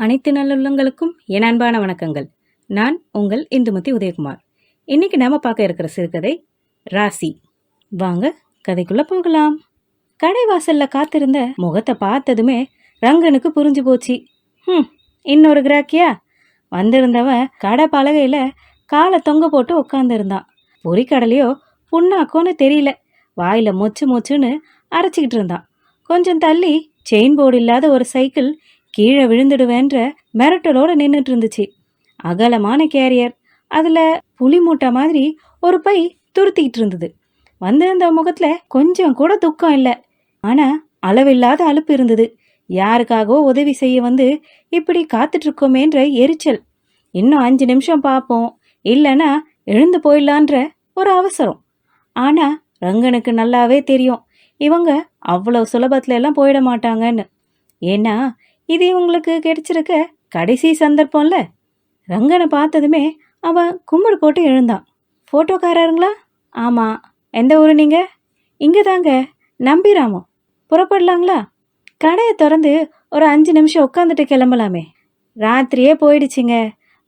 அனைத்து நல்லுள்ளங்களுக்கும் என் அன்பான வணக்கங்கள். நான் உங்கள் இந்துமதி உதயகுமார். இன்னைக்கு நாம பார்க்க இருக்கிற சிறுகதை ராசி. வாங்க கதைக்குள்ள போகலாம். கடை வாசல்ல காத்திருந்த முகத்தை பார்த்ததுமே ரங்கனுக்கு புரிஞ்சு போச்சு. ம் இன்னொரு கிராக்கியா? வந்திருந்தவன் கடை பலகையில காலை தொங்க போட்டு உட்காந்துருந்தான் பொறிக்கடலையோ புண்ணாக்கோன்னு தெரியல. வாயில மொச்சு மொச்சுன்னு அரைச்சிக்கிட்டு இருந்தான். கொஞ்சம் தள்ளி செயின் போர்டு இல்லாத ஒரு சைக்கிள் கீழே விழுந்துடுவேன்ற மிரட்டலோடு நின்றுட்டு இருந்துச்சு அகலமான கேரியர். அதில் புலி மூட்டை மாதிரி ஒரு பை துருத்திக்கிட்டு இருந்தது வந்திருந்த முகத்தில் கொஞ்சம் கூட துக்கம் இல்லை. ஆனால் அளவில்லாத அலுப்பு இருந்தது. யாருக்காகவோ உதவி செய்ய வந்து இப்படி காத்துட்ருக்கோமேன்ற எரிச்சல். இன்னும் அஞ்சு நிமிஷம் பார்ப்போம் இல்லைன்னா எழுந்து போயிடலான்ற ஒரு அவசரம். ஆனால் ரங்கனுக்கு நல்லாவே தெரியும். இவங்க அவ்வளோ சுலபத்துல எல்லாம் போயிட மாட்டாங்கன்னு. ஏன்னா இது இவங்களுக்கு கிடைச்சிருக்க கடைசி சந்தர்ப்பம்ல? ரங்கனை பார்த்ததுமே அவன் கும்பிடு போட்டு எழுந்தான். ஃபோட்டோக்காரருங்களா ஆமாம் எந்த ஊர் நீங்கள் இங்கே தாங்க நம்பிராமோ. புறப்படலாங்களா? கடையை திறந்து ஒரு அஞ்சு நிமிஷம் உட்காந்துட்டு கிளம்பலாமே. ராத்திரியே போயிடுச்சுங்க.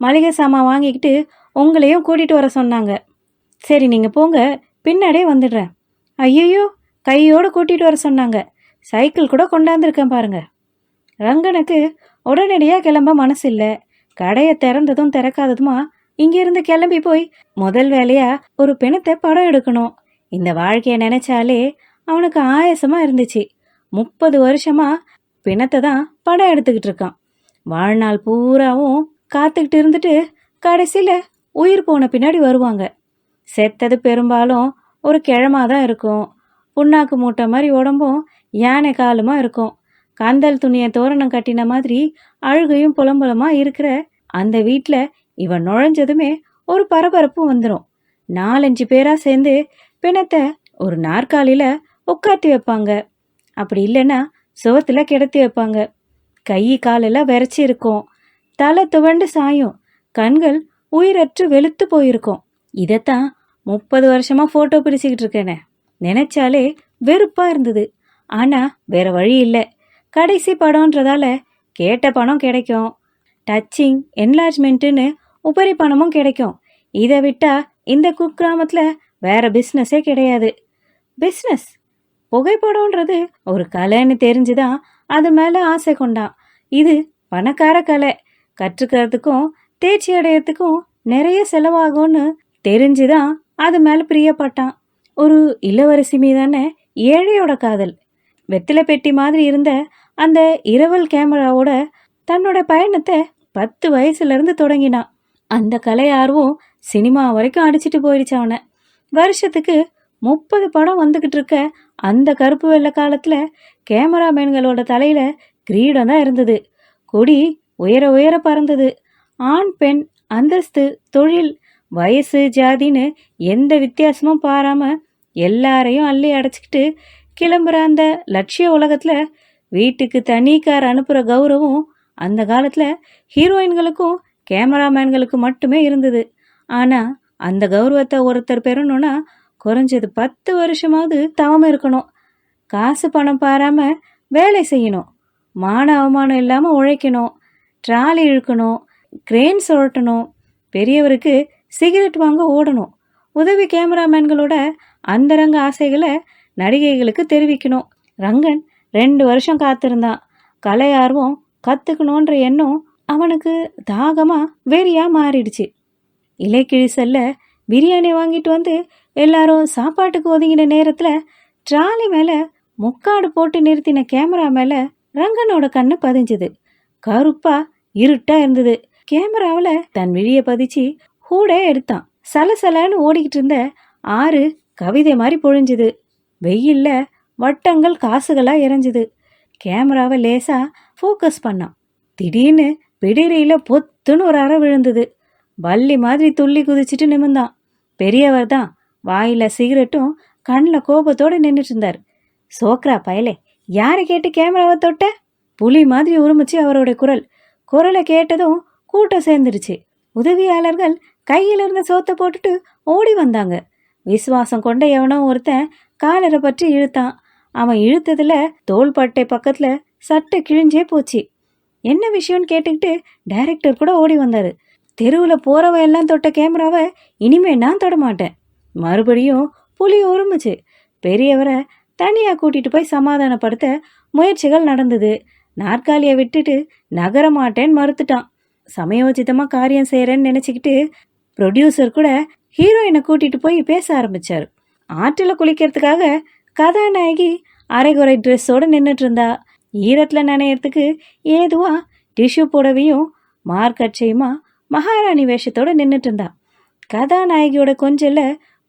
மளிகை சாமான் வாங்கிக்கிட்டு உங்களையும் கூட்டிகிட்டு வர சொன்னாங்க. சரி நீங்கள் போங்க. பின்னாடியே வந்துடுறேன். ஐயையோ கையோடு கூட்டிகிட்டு வர சொன்னாங்க. சைக்கிள் கூட கொண்டாந்துருக்கேன் பாருங்கள் ரங்கனுக்கு உடனடியாக கிளம்ப மனசு இல்லை கடையை திறந்ததும் திறக்காததுமா இங்கிருந்து கிளம்பி போய் முதல் வேலையா ஒரு பிணத்தை படம் எடுக்கணும். இந்த வாழ்க்கையை நினைச்சாலே அவனுக்கு ஆயாசமாக இருந்துச்சு. முப்பது வருஷமா பிணத்தை தான் படம் எடுத்துக்கிட்டு இருக்கான். வாழ்நாள் பூராவும் காத்துக்கிட்டு இருந்துட்டு கடைசியில் உயிர் போன பின்னாடி வருவாங்க. செத்தது பெரும்பாலும் ஒரு கிழமா தான் இருக்கும். புண்ணாக்கு மூட்டை மாதிரி உடம்பும் யானை காலுமாக இருக்கும். காந்தால் துணியை தோரணம் கட்டின மாதிரி அழுகையும் புலம்பலமா இருக்கிற அந்த வீட்டில் இவன் நுழைஞ்சதுமே ஒரு பரபரப்பு வந்துடும் நாலஞ்சு பேராக சேர்ந்து பிணத்தை ஒரு நாற்காலியில் உட்காத்தி வைப்பாங்க. அப்படி இல்லைன்னா சுவத்துல கிடத்தி வைப்பாங்க. கை காலெல்லாம் விரைச்சி இருக்கும். தலை துவண்டு சாயும். கண்கள் உயிரற்று வெளுத்து போயிருக்கும். இதைத்தான் முப்பது வருஷமாக ஃபோட்டோ பிடிச்சிக்கிட்டு இருக்கேனே. நினைச்சாலே வெறுப்பாக இருந்தது. ஆனால் வேற வழி இல்லை. கடைசி படம்ன்றதால கேட்ட பணம் கிடைக்கும். டச்சிங் என்லார்ஜ்மெண்ட்டுன்னு உபரி பணமும் கிடைக்கும். இதை விட்டா இந்த குக்கிராமத்தில் வேற பிஸ்னஸே கிடையாது. பிஸ்னஸ் புகைப்படம்ன்றது ஒரு கலைன்னு தெரிஞ்சுதான் அது மேலே ஆசை கொண்டான். இது பணக்கார கலை. கற்றுக்கிறதுக்கும் தேர்ச்சி அடையறதுக்கும் நிறைய செலவாகும்னு தெரிஞ்சுதான் அது மேலே பிரியப்பட்டான். ஒரு இளவரசி மீதான ஏழையோட காதல். வெத்தில பெட்டி மாதிரி இருந்த அந்த இரவல் கேமராவோட தன்னோட பயணத்தை பத்து வயசுலேருந்து தொடங்கினான் அந்த கலை ஆர்வம் சினிமா வரைக்கும் அடிச்சிட்டு போயிடுச்சு அவனை. வருஷத்துக்கு முப்பது படம் வந்துக்கிட்டு இருக்க அந்த கருப்பு வெள்ளை காலத்தில் கேமராமேன்களோட தலையில் கிரீடம் தான் இருந்தது. கொடி உயர உயர பறந்தது. ஆண் பெண் அந்தஸ்து தொழில் வயசு ஜாதின்னு எந்த வித்தியாசமும் பாராமல் எல்லாரையும் அள்ளி அடைச்சிக்கிட்டு கிளம்புற அந்த லட்சிய உலகத்தில் வீட்டுக்கு தனி கார் அனுப்புகிற கௌரவம் அந்த காலத்தில் ஹீரோயின்களுக்கும் கேமராமேன்களுக்கும் மட்டுமே இருந்தது. ஆனால் அந்த கௌரவத்தை ஒருத்தர் பெறணும்னா குறைஞ்சது பத்து வருஷமாவது தவம் இருக்கணும். காசு பணம் பாராமல் வேலை செய்யணும். மான அவமானம் இல்லாமல் உழைக்கணும். ட்ராலி இழுக்கணும். கிரேன் சுழட்டணும் பெரியவருக்கு சிகரெட் வாங்க ஓடணும். உதவி கேமராமேன்களோட அந்தரங்க ஆசைகளை நடிகைகளுக்கு தெரிவிக்கணும். ரங்கன் ரெண்டு வருஷம் காத்திருந்தான். கலை ஆர்வம் கற்றுக்கணுன்ற எண்ணம் அவனுக்கு தாகமாக வெறியாக மாறிடுச்சு. இலைக்கிழிசல்ல பிரியாணி வாங்கிட்டு வந்து எல்லாரும் சாப்பாட்டுக்கு ஒதுங்கின நேரத்தில் ட்ராலி மேலே முக்காடு போட்டு நிறுத்தின கேமரா மேலே ரங்கனோட கண்ணு பதிஞ்சுது. கருப்பா இருட்டா இருந்தது. கேமராவில் தன் விழியை பதிச்சு ஹூடே எடுத்தான். சலசலன்னு ஓடிக்கிட்டு இருந்த ஆறு கவிதை மாதிரி பொழிஞ்சுது. வெயில்ல வட்டங்கள் காசுகளாக இறைஞ்சுது கேமராவை லேசாக ஃபோக்கஸ் பண்ணான். திடீர்னு பிடிரியில பொத்துன்னு ஒரு அறை விழுந்தது. வள்ளி மாதிரி துள்ளி குதிச்சிட்டு நிமிர்ந்தான். பெரியவர் தான் வாயில் சிகரெட்டும் கண்ணில் கோபத்தோடு நின்றுட்டு இருந்தார் சோக்ரா பயலே யாரை கேட்டு கேமராவை தொட்ட? புலி மாதிரி உருமிச்சு அவரோட குரல். குரலை கேட்டதும் கூட்டம் சேர்ந்துருச்சு. உதவியாளர்கள் கையில் இருந்த சோத்தை போட்டுட்டு ஓடி வந்தாங்க. விசுவாசம் கொண்ட எவனோ ஒருத்தன் காலரை பற்றி இழுத்தான். அவன் இழுத்ததுல தோள்பட்டை பக்கத்துல சட்டை கிழிஞ்சே போச்சு. என்ன விஷயம்னு கேட்டுக்கிட்டு டைரக்டர் கூட ஓடி வந்தார். தெருவில் போகிறவ எல்லாம் தொட்ட கேமராவை இனிமே நான் தொட மாட்டேன். மறுபடியும் புலி உருமுச்சு. பெரியவரை தனியாக கூட்டிட்டு போய் சமாதானப்படுத்த முயற்சிகள் நடந்தது. நாற்காலியை விட்டுட்டு நகர மாட்டேன்னு மறுத்துட்டான். சமயோசிதமாக காரியம் செய்கிறேன்னு நினச்சிக்கிட்டு ப்ரொடியூசர் கூட ஹீரோயினை கூட்டிட்டு போய் பேச ஆரம்பிச்சார். ஆற்றில் குளிக்கிறதுக்காக கதாநாயகி அரைகுறை ட்ரெஸ்ஸோடு நின்றுட்டு இருந்தா ஈரத்தில் நனையறதுக்கு ஏதுவா டிஷ்யூ புடவையும் மார்க்கட்சையுமா மகாராணி வேஷத்தோடு நின்றுட்டு இருந்தா கதாநாயகியோட கொஞ்சல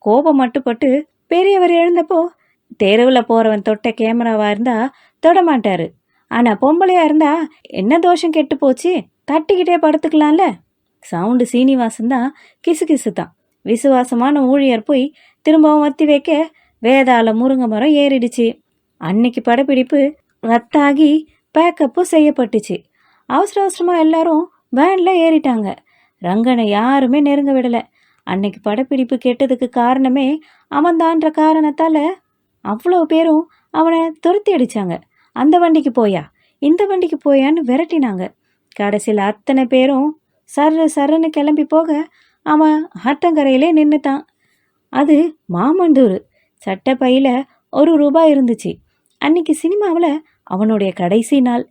கோபம் மட்டுப்பட்டு பெரியவர் எழுந்தப்போ தெருவில் போகிறவன் தொட்ட கேமராவாக இருந்தா தொடமாட்டாரு. ஆனால் பொம்பளையாக இருந்தா என்ன தோஷம் கெட்டு போச்சு? தட்டிக்கிட்டே படுத்துக்கலாம்ல. சவுண்டு சீனிவாசன் தான் கிசு கிசு தான் விசுவாசமான ஊழியர் போய் திரும்பவும் வத்தி வைக்க வேதால முருங்கை மரம் ஏறிடுச்சு. அன்னைக்கு படப்பிடிப்பு ரத்தாகி பேக்கப்பும் செய்யப்பட்டுச்சு. அவசர அவசரமாக எல்லாரும் வேனில் ஏறிட்டாங்க. ரங்கனை யாருமே நெருங்க விடலை. அன்னைக்கு படப்பிடிப்பு கெட்டதுக்கு காரணமே அவன்தான்ற காரணத்தால் அவ்வளோ பேரும் அவனை துரத்தி அடித்தாங்க அந்த வண்டிக்கு போயா இந்த வண்டிக்கு போயான்னு விரட்டினாங்க. கடைசியில் அத்தனை பேரும் சர்ற சர்றன்னு கிளம்பி போக அவன் ஆத்தங்கரையிலே நின்றுட்டான் அது மாமண்டூர். சட்டப்பையில் ஒரு ரூபாய் இருந்துச்சு. அன்னைக்கு சினிமாவில் அவனுடைய கடைசி நாள்.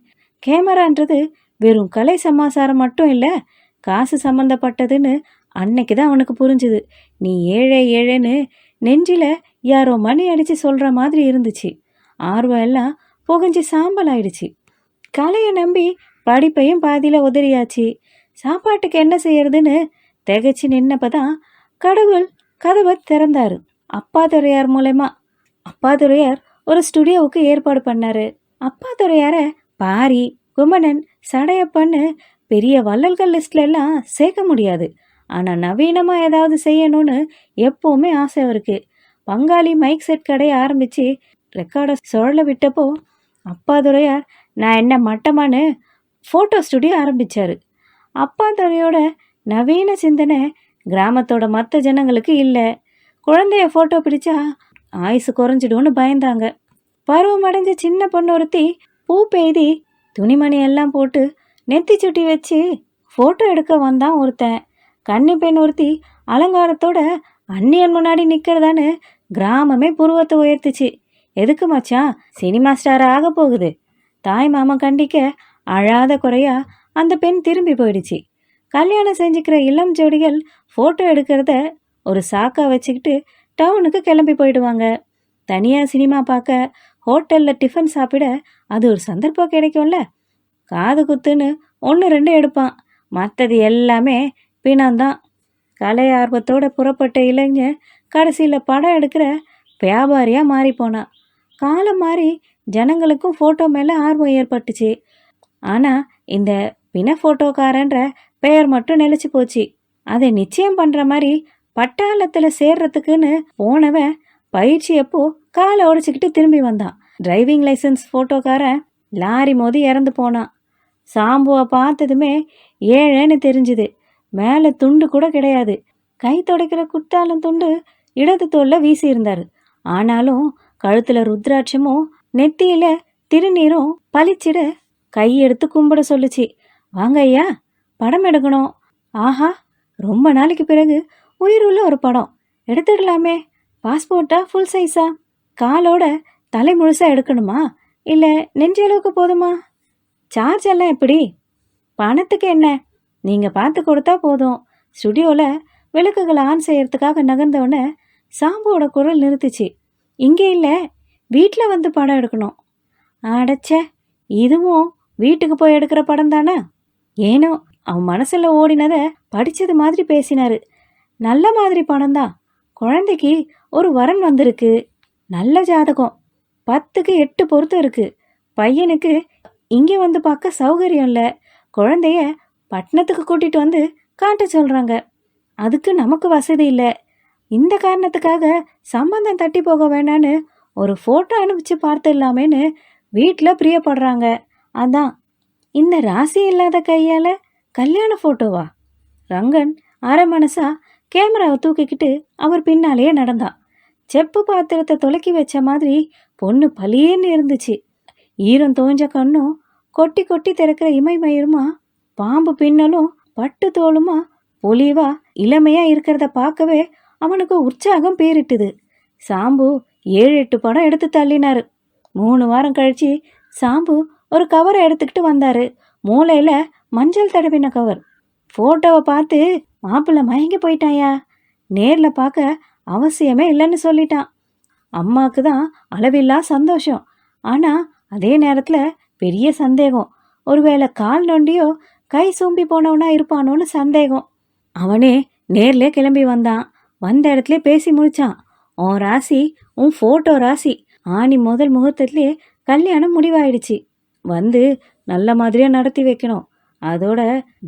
கேமரான்றது வெறும் கலை சமாசாரம் மட்டும் இல்லை காசு சம்மந்தப்பட்டதுன்னு அன்னைக்கு தான் அவனுக்கு புரிஞ்சுது. நீ ஏழை ஏழைன்னு நெஞ்சில் யாரோ மணி அடித்து சொல்கிற மாதிரி இருந்துச்சு. ஆர்வம் எல்லாம் புகஞ்சு சாம்பல் ஆயிடுச்சு. கலையை நம்பி படிப்பையும் பாதியில் உதறியாச்சு. சாப்பாட்டுக்கு என்ன செய்யறதுன்னு திகச்சு நின்னப்ப தான் கடவுள் கதவை திறந்தாரு. அப்பாதுரையார் மூலயமா அப்பாதுரையார் ஒரு ஸ்டுடியோவுக்கு ஏற்பாடு பண்ணாரு. அப்பாதுரையார பாரி குமணன் சடையப்பன்னு பெரிய வள்ளல்கள் லிஸ்ட்ல எல்லாம் சேர்க்க முடியாது. ஆனால் நவீனமாக ஏதாவது செய்யணும்னு எப்போவுமே ஆசை அவருக்கு. பங்காளி மைக் செட் கடையை ஆரம்பித்து ரெக்கார்டை சுழல விட்டப்போ அப்பாதுரையார் நான் என்ன மட்டமான்னு ஃபோட்டோ ஸ்டுடியோ ஆரம்பித்தார் அப்பாதுரையோட நவீன சிந்தனை கிராமத்தோட மற்ற ஜனங்களுக்கு இல்லை. குழந்தைய ஃபோட்டோ பிடிச்சா ஆயுசு குறைஞ்சிடும்னு பயந்தாங்க. பருவம் அடைஞ்ச சின்ன பொண்ணு ஒருத்தி பூ பெய்தி துணிமணி எல்லாம் போட்டு நெத்தி சுட்டி வச்சு ஃபோட்டோ எடுக்க வந்தான் ஒருத்தன். கன்னி பெண் ஒருத்தி அலங்காரத்தோட அந்நியன் முன்னாடி நிற்கிறதான்னு கிராமமே புருவத்தை உயர்த்துச்சு. எதுக்கு மச்சான்? சினிமா ஸ்டார் ஆக போகுது. தாய் மாமன் கண்டிக்க அழாத குறையா அந்த பெண் திரும்பி போயிடுச்சு. கல்யாணம் செஞ்சுக்கிற இளம் ஜோடிகள் ஃபோட்டோ எடுக்கிறத ஒரு சாக்கா வச்சுக்கிட்டு டவுனுக்கு கிளம்பி போயிடுவாங்க. தனியாக சினிமா பார்க்க ஹோட்டலில் டிஃபன் சாப்பிட அது ஒரு சந்தர்ப்பம் கிடைக்கும்ல. காது குத்துன்னு ஒன்று ரெண்டு எடுப்பான். மற்றது எல்லாமே பிணம்தான் கலை ஆர்வத்தோட புறப்பட்ட இளைஞன் கடைசியில் படம் எடுக்கிற வியாபாரியாக மாறி போனான் காலம் மாறி ஜனங்களுக்கும் ஃபோட்டோ மேலே ஆர்வம் ஏற்பட்டுச்சு. ஆனால் இந்த பிண ஃபோட்டோக்காரன்ற பெயர் மட்டும் நிலச்சி போச்சு. அதை நிச்சயம் பண்ணுற மாதிரி பட்டாளத்தில் சேர்றதுக்குன்னு போனவன் பயிற்சி அப்போ காலை உடச்சிக்கிட்டு திரும்பி வந்தான். டிரைவிங் லைசன்ஸ் ஃபோட்டோக்காரன் லாரி மோதி இறந்து போனான். சாம்புவை பார்த்ததுமே ஏழைன்னு தெரிஞ்சுது. மேலே துண்டு கூட கிடையாது. கை துடைக்கிற குத்தாலம் துண்டு இடது தோல்ல வீசியிருந்தார் ஆனாலும் கழுத்துல ருத்ராட்சமும் நெத்தியில திருநீரும் பளிச்சிட கையெடுத்து கும்பிட சொல்லுச்சு. வாங்க ஐயா படம் எடுக்கணும். ஆஹா ரொம்ப நாளைக்கு பிறகு உயிர் உள்ள ஒரு படம். எடுத்துடலாமே பாஸ்போர்ட்டா ஃபுல் சைஸா காலோட தலை முழுசாக எடுக்கணுமா? இல்லை நெஞ்சளவுக்கு போதுமா? சார்ஜ் எல்லாம் எப்படி? பணத்துக்கு என்ன? நீங்கள் பார்த்து கொடுத்தா போதும். ஸ்டுடியோவில் விளக்குகளை ஆன் செய்கிறதுக்காக நகர்ந்தவொடனே சாம்புவோட குரல் நிறுத்துச்சு. இங்கே இல்லை வீட்டில் வந்து படம் எடுக்கணும். அடைச்சே இதுவும் வீட்டுக்கு போய் எடுக்கிற படம் தானே ஏனோ அவன் மனசில் ஓடினதை படித்தது மாதிரி பேசினாரு. நல்ல மாதிரி பணம் தான். குழந்தைக்கு ஒரு வரன் வந்திருக்கு. நல்ல ஜாதகம். பத்துக்கு எட்டு பொருத்தம் இருக்கு. பையனுக்கு இங்கே வந்து பார்க்க சௌகரியம் இல்லை. குழந்தைய பட்டணத்துக்கு கூட்டிட்டு வந்து காட்ட சொல்கிறாங்க அதுக்கு நமக்கு வசதி இல்லை. இந்த காரணத்துக்காக சம்பந்தம் தட்டி போக வேணான்னு ஒரு ஃபோட்டோ அனுப்பிச்சு பார்த்துடலாமேன்னு வீட்டில் பிரியப்படுறாங்க. அதான். இந்த ராசி இல்லாத கையால் கல்யாண ஃபோட்டோவா ரங்கன் அரை மனசா கேமராவை தூக்கிக்கிட்டு அவர் பின்னாலேயே நடந்தான் செப்பு பாத்திரத்தை துலக்கி வச்ச மாதிரி பொண்ணு பலியேன்னு இருந்துச்சு. ஈரம் தோஞ்ச கண்ணும் கொட்டி கொட்டி திறக்கிற இமை மயிருமா பாம்பு பின்னலும் பட்டு தோலுமா பொலிவா இளமையா இருக்கிறத பார்க்கவே அவனுக்கு உற்சாகம் பேரிட்டுது. சாம்பு ஏழு எட்டு படம் எடுத்து தள்ளினாரு. மூணு வாரம் கழிச்சு சாம்பு ஒரு கவரை எடுத்துக்கிட்டு வந்தாரு. மூளையில மஞ்சள் தடவின கவர். ஃபோட்டோவை பார்த்து மாப்பிள்ளை மயங்கி போயிட்டாயா? நேரில் பார்க்க அவசியமே இல்லைன்னு சொல்லிட்டான். அம்மாவுக்கு தான் அளவில்லா சந்தோஷம். ஆனால் அதே நேரத்தில் பெரிய சந்தேகம். ஒருவேளை கால் நொண்டியோ கை சூம்பி போனவனா இருப்பானோன்னு சந்தேகம். அவனே நேர்லே கிளம்பி வந்தான். வந்த இடத்துல பேசி முடிச்சான். உன் ராசி உன் ஃபோட்டோ ராசி. ஆணி முதல் முகூர்த்தத்திலே கல்யாணம் முடிவாயிடுச்சு. வந்து நல்ல மாதிரியாக நடத்தி வைக்கணும். அதோட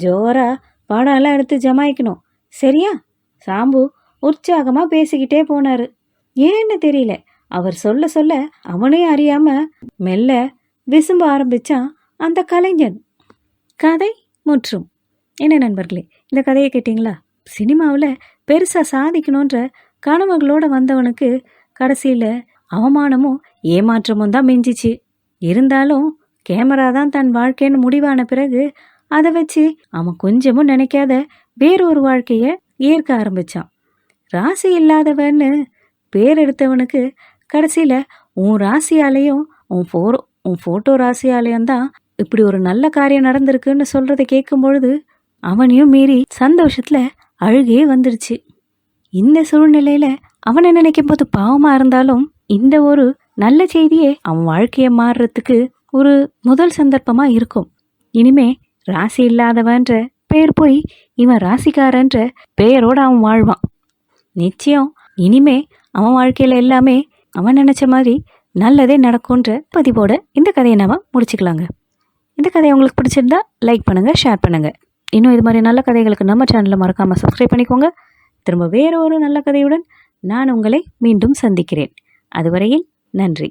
ஜோராக படம் எடுத்து ஜமாய்க்கணும். சரியா? சாம்பு உற்சாகமாக பேசிக்கிட்டே போனார். ஏன்னு தெரியல. அவர் சொல்ல சொல்ல அவனே அறியாம மெல்ல விசும்ப ஆரம்பிச்சான் அந்த கலைஞன். கதை முற்றும். என்ன நண்பர்களே இந்த கதையை கேட்டிங்களா? சினிமாவில் பெருசாக சாதிக்கணுன்ற கனவுகளோட வந்தவனுக்கு கடைசியில் அவமானமும் ஏமாற்றமும் தான் மிஞ்சிச்சு. இருந்தாலும் கேமரா தான் தன் வாழ்க்கைன்னு முடிவான பிறகு அதை வச்சு அவன் கொஞ்சமும் நினைக்காத வேறொரு வாழ்க்கையை ஏற்க ஆரம்பிச்சான். ராசி இல்லாதவன்னு பேர் எடுத்தவனுக்கு கடைசியில் உன் ராசியாலேயும் உன் ஃபோரோ உன் ஃபோட்டோ ராசியாலேயும் தான் இப்படி ஒரு நல்ல காரியம் நடந்திருக்குன்னு சொல்கிறத கேட்கும் பொழுது அவனையும் மீறி சந்தோஷத்தில் அழுகே வந்துருச்சு. இந்த சூழ்நிலையில் அவனை நினைக்கும் போது பாவமாக இருந்தாலும் இந்த ஒரு நல்ல செய்தியே அவன் வாழ்க்கையை மாறுறதுக்கு ஒரு முதல் சந்தர்ப்பமாக இருக்கும். இனிமே ராசி இல்லாதவன்ற பேர் போய் இவன் ராசிக்காரன்ற பெயரோடு அவன் வாழ்வான். நிச்சயம் இனிமே அவன் வாழ்க்கையில் எல்லாமே அவன் நினச்ச மாதிரி நல்லதே நடக்கும்ன்ற பதிவோட இந்த கதையை நாம் முடிச்சுக்கலாங்க. இந்த கதை உங்களுக்கு பிடிச்சிருந்தா லைக் பண்ணுங்கள் ஷேர் பண்ணுங்கள் இன்னும் இது மாதிரி நல்ல கதைகளுக்கு நம்ம சேனலில் மறக்காமல் சப்ஸ்கிரைப் பண்ணிக்கோங்க. திரும்ப வேறு ஒரு நல்ல கதையுடன் நான் உங்களை மீண்டும் சந்திக்கிறேன். அதுவரையில் நன்றி.